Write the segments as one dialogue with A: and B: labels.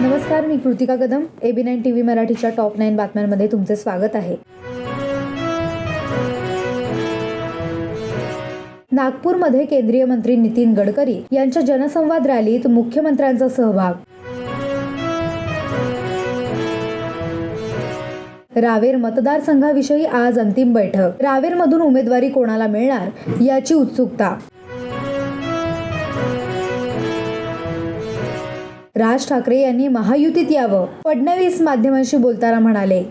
A: नमस्कार मी Kritika Kadam A B nine T V मराठीच्या top nine बातम्यांमध्ये तुमचे स्वागत आहे. नागपूरमध्ये केंद्रीय मंत्री नितीन गडकरी यांच्या जनसंवाद रॅलीत मुख्यमंत्र्यांचा सहभाग. रावेर मतदारसंघाविषयी आज अंतिम बैठक. रावेरमधून उमेदवारी कोणाला मिळणार याची उत्सुकता. राज ठाकरे यांनी महायुतीत यावं. फडणवीस माध्यमांशी बोलताना म्हणाले.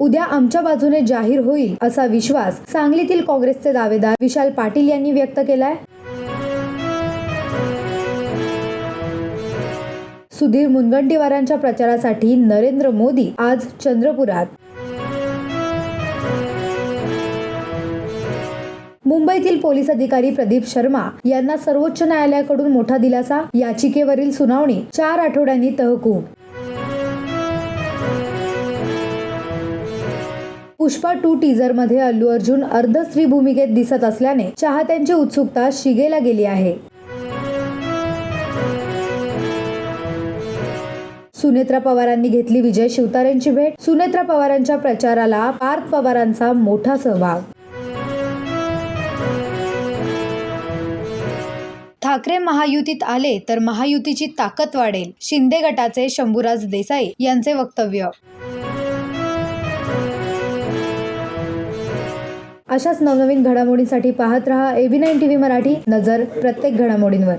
A: उद्या आमच्या बाजूने जाहीर होईल असा विश्वास सांगलीतील काँग्रेसचे दावेदार विशाल पाटील यांनी व्यक्त केलाय. सुधीर मुनगंटीवारांच्या प्रचारासाठी नरेंद्र मोदी आज चंद्रपुरात. मुंबईतील पोलीस अधिकारी प्रदीप शर्मा यांना सर्वोच्च न्यायालयाकडून मोठा दिलासा याचिकेवरील सुनावणी चार आठवड्यांनी तहकूब. पुष्पा टू टीजरमध्ये अल्लू अर्जुन अर्धस्त्री भूमिकेत दिसत असल्याने चाहत्यांची उत्सुकता शिगेला गेली आहे. सुनेत्रा पवारांनी घेतली विजय शिवतारेंची भेट. सुनेत्रा पवारांच्या प्रचाराला पार्थ पवारांचा मोठा सहभाग. ठाकरे महायुतीत आले तर महायुतीची ताकद वाढेल. शिंदे गटाचे शंभूराज देसाई यांचे वक्तव्य. अशाच नवनवीन घडामोडींसाठी पाहत रहा AB nine T V Marathi. नजर प्रत्येक घडामोडींवर.